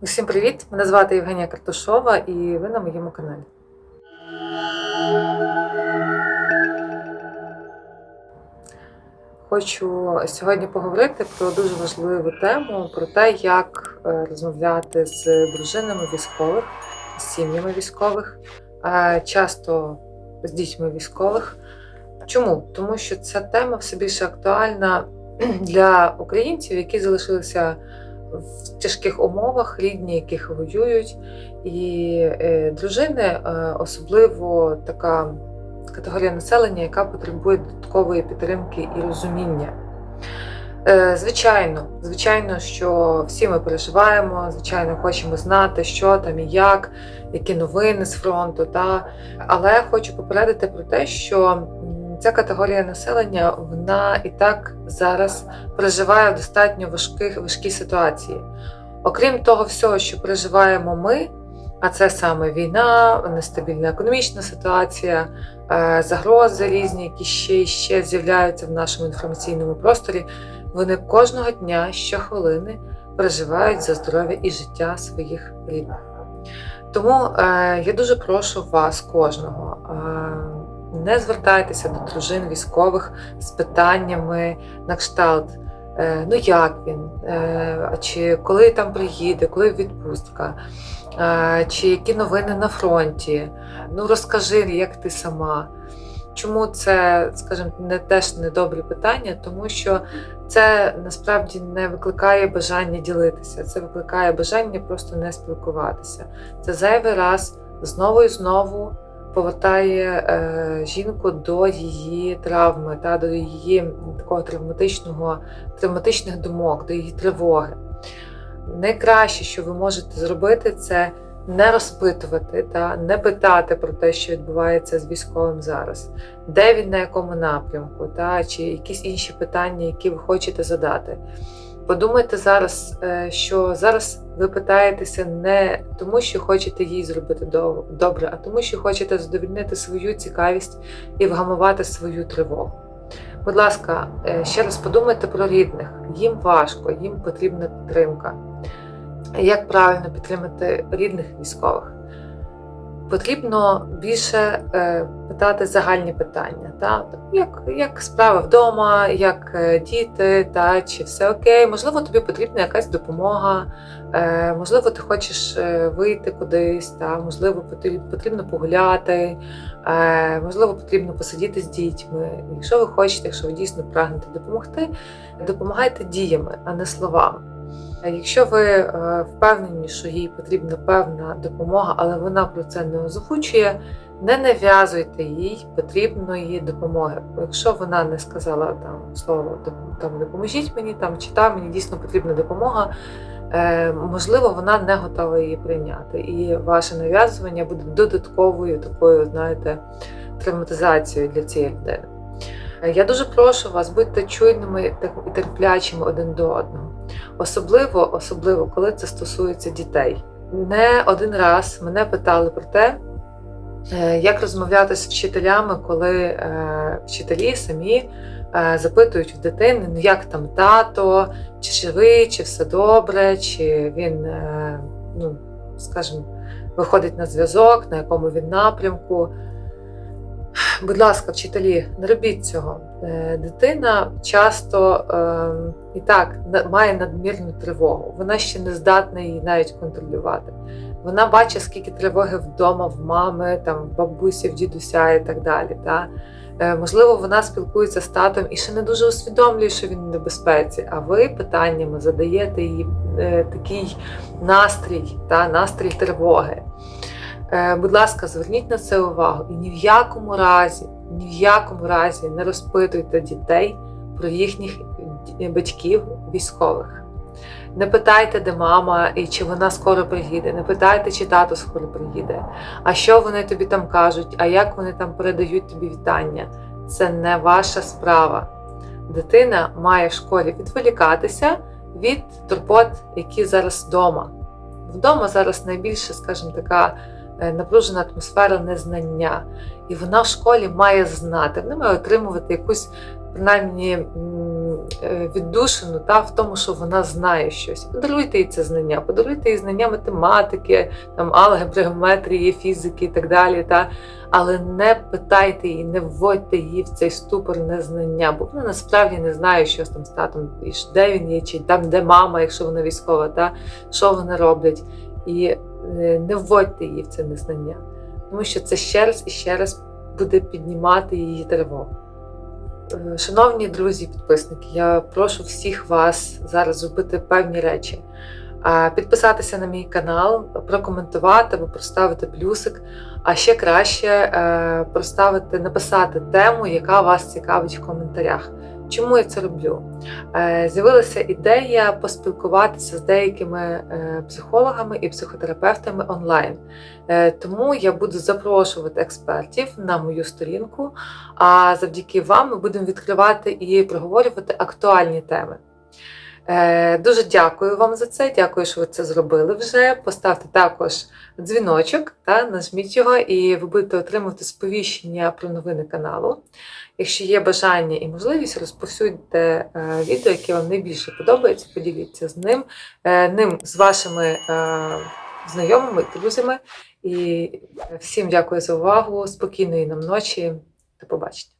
Усім привіт! Мене звати Євгенія Картушова і ви на моєму каналі. Хочу сьогодні поговорити про дуже важливу тему, про те, як е, розмовляти з дружинами військових, з сім'ями військових, е, часто з дітьми військових. Чому? Тому що ця тема все більше актуальна для українців, які залишилися в тяжких умовах, рідні, яких воюють, і е, дружини е, особливо така категорія населення, яка потребує додаткової підтримки і розуміння. Е, Звичайно, звичайно, що всі ми переживаємо, звичайно, хочемо знати, що там і як, які новини з фронту. Та? Але хочу попередити про те, що ця категорія населення вона і так зараз переживає в достатньо важких важкі ситуації. Окрім того всього, що переживаємо ми, а це саме війна, нестабільна економічна ситуація, е, загрози різні, які ще і ще з'являються в нашому інформаційному просторі. Вони кожного дня, щохвилини переживають за здоров'я і життя своїх рідних. Тому е, я дуже прошу вас, кожного, не звертайтеся до дружин військових з питаннями на кшталт. Е, ну як він, е, чи коли там приїде, коли відпустка, е, чи які новини на фронті. Ну розкажи, як ти сама. Чому це, скажімо, не теж недобрі питання? Тому що це насправді не викликає бажання ділитися, це викликає бажання просто не спілкуватися. Це зайвий раз знову і знову повертає е, жінку до її травми, та до її такого травматичного, травматичних думок, до її тривоги. Найкраще, що ви можете зробити, це не розпитувати та не питати про те, що відбувається з військовим зараз, де він на якому напрямку, та чи якісь інші питання, які ви хочете задати. Подумайте зараз, е, що зараз ви питаєтеся не тому, що хочете їй зробити до- добре, а тому, що хочете задовільнити свою цікавість і вгамувати свою тривогу. Будь ласка, е, ще раз подумайте про рідних. Їм важко, їм потрібна підтримка. Як правильно підтримати рідних військових? Потрібно більше е, питати загальні питання, та? Як, як справи вдома, як е, діти, та? чи все окей, можливо, тобі потрібна якась допомога, е, можливо, ти хочеш вийти кудись, та? можливо, потрібно, погуляти, можливо, потрібно посидіти з дітьми. Якщо ви хочете, якщо ви дійсно прагнете допомогти, допомагайте діями, а не словами. Е, Якщо ви е, впевнені, що їй потрібна певна допомога, але вона про це не озвучує, не нав'язуйте їй потрібної допомоги. Якщо вона не сказала там слово там допоможіть мені, там чи там мені дійсно потрібна допомога, е, можливо, вона не готова її прийняти. І ваше нав'язування буде додатковою такою, знаєте, травматизацією для цієї людини. Е, Я дуже прошу вас, будьте чуйними і терплячими один до одного. Особливо, особливо, коли це стосується дітей. Не один раз мене питали про те, е, як розмовляти з вчителями, коли е, вчителі самі запитують в дитини, ну як там тато, чи живий, чи все добре, чи він, ну, скажімо, виходить на зв'язок, на якому він напрямку. Будь ласка, вчителі, не робіть цього. Е, Дитина часто е, і так має надмірну тривогу. Вона ще не здатна її навіть контролювати. Вона бачить, скільки тривоги вдома в мами, там, в бабусі, в дідуся і так далі. Та? Е, Можливо, вона спілкується з татом і ще не дуже усвідомлює, що він в небезпеці. А ви питаннями задаєте їй такий настрій, та, настрій тривоги. Е, Будь ласка, зверніть на це увагу і ні в якому разі, ні в якому разі не розпитуйте дітей про їхніх батьків військових. Не питайте, де мама і чи вона скоро приїде. Не питайте, чи тато скоро приїде. А що вони тобі там кажуть, а як вони там передають тобі вітання. Це не ваша справа. Дитина має в школі відволікатися від турбот, які зараз вдома. Вдома зараз найбільше, скажімо, така напружена атмосфера незнання. І вона в школі має знати, вона має отримувати якусь принаймні е, віддушину та в тому, що вона знає щось. Подаруйте їй це знання, подаруйте їй знання математики, там алгебри, геометрії, фізики і так далі. Та але не питайте її, не вводьте її в цей ступор незнання, бо вона насправді не знає, що з там з татом, де він є, чи там де мама, якщо вона військова, та що вони роблять. І е, не вводьте її в це незнання, тому що це ще раз і ще раз буде піднімати її тривогу. Е, Шановні друзі, підписники, я прошу всіх вас зараз зробити певні речі. Підписатися на мій канал, прокоментувати або проставити плюсик, а ще краще е, проставити, написати тему, яка вас цікавить в коментарях. Чому я це роблю? Е, З'явилася ідея поспілкуватися з деякими е, психологами і психотерапевтами онлайн. Е, Тому я буду запрошувати експертів на мою сторінку. А завдяки вам ми будемо відкривати і проговорювати актуальні теми. Е, Дуже дякую вам за це. Дякую, що ви це зробили вже. Поставте також дзвіночок та нажміть його, і ви будете отримувати сповіщення про новини каналу. Якщо є бажання і можливість, розповсюдьте е, відео, яке вам найбільше подобається. Поділіться з ним, е, ним з вашими знайомими друзями. І всім дякую за увагу. Спокійної нам ночі. До побачення.